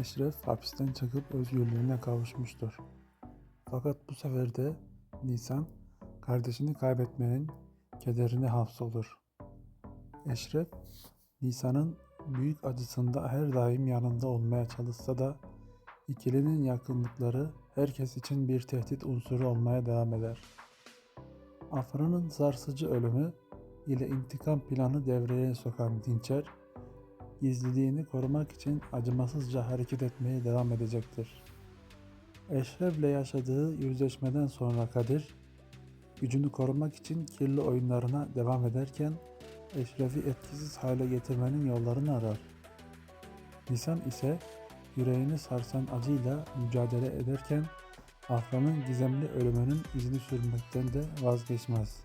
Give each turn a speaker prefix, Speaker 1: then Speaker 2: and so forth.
Speaker 1: Eşref hapisten çıkıp özgürlüğüne kavuşmuştur. Fakat bu sefer de Nisan kardeşini kaybetmenin kederine hapsolur. Eşref, Nisan'ın büyük acısında her daim yanında olmaya çalışsa da ikilinin yakınlıkları herkes için bir tehdit unsuru olmaya devam eder. Afra'nın sarsıcı ölümü ile intikam planı devreye sokan Dinçer, gizliliğini korumak için acımasızca hareket etmeye devam edecektir. Eşref'le yaşadığı yüzleşmeden sonra Kadir, gücünü korumak için kirli oyunlarına devam ederken Eşref'i etkisiz hale getirmenin yollarını arar. Nisan ise yüreğini sarsan acıyla mücadele ederken Afra'nın gizemli ölümünün izini sürmekten de vazgeçmez.